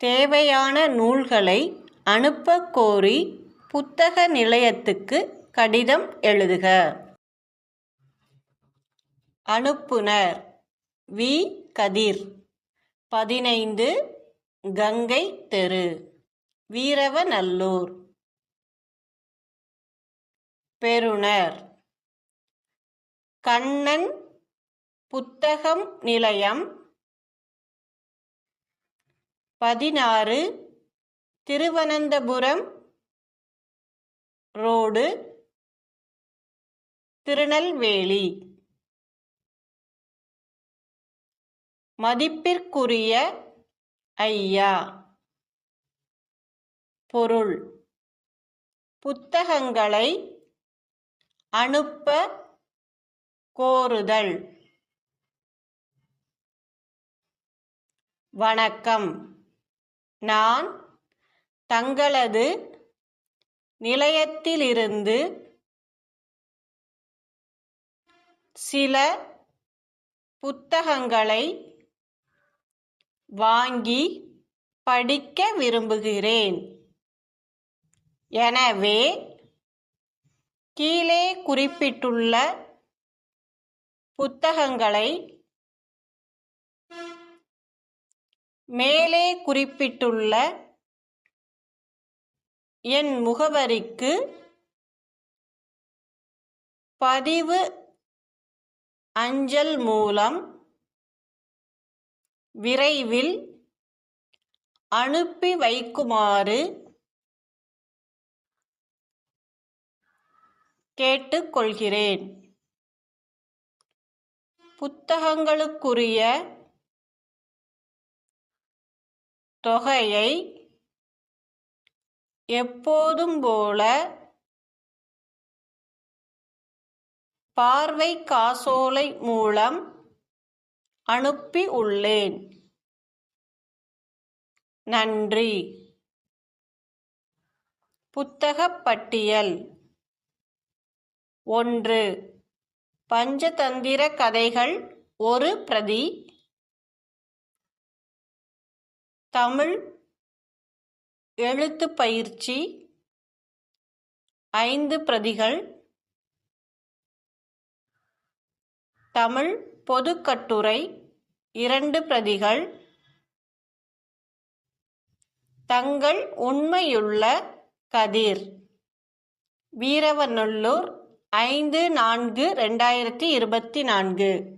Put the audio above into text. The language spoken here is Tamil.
தேவையான நூல்களை அனுப்பக் கோரி புத்தக நிலையத்துக்கு கடிதம் எழுதுக. அனுப்புனர் வி. கதிர். பதினைந்து கங்கை தெரு. வீரவநல்லூர். பெறுநர் கண்ணன் புத்தகம் நிலையம் பதினாறு திருவனந்தபுரம் ரோடு திருநெல்வேலி. மதிப்பிற்குரிய ஐயா. பொருள். புத்தகங்களை அனுப்ப கோருதல். வணக்கம். நான் தங்களது நிலையத்திலிருந்து சில புத்தகங்களை வாங்கி படிக்க விரும்புகிறேன். எனவே கீழே குறிப்பிட்டுள்ள புத்தகங்களை மேலே குறிப்பிட்டுள்ள என் முகவரிக்கு பதிவு அஞ்சல் மூலம் விரைவில் அனுப்பி வைக்குமாறு கேட்டுக்கொள்கிறேன். புத்தகங்களுக்குரிய தொகையை எப்போதும் போல பார்வை காசோலை மூலம் அனுப்பி உள்ளேன். நன்றி. புத்தகப் பட்டியல் ஒன்று. பஞ்சதந்திர கதைகள் ஒரு பிரதி தமிழ் எழுத்து பயிற்சி ஐந்து பிரதிகள். தமிழ் பொதுக்கட்டுரை இரண்டு பிரதிகள். தங்கள் உண்மையுள்ள கதிர். வீரவநல்லூர் ஐந்து நான்கு ரெண்டாயிரத்தி இருபத்தி நான்கு.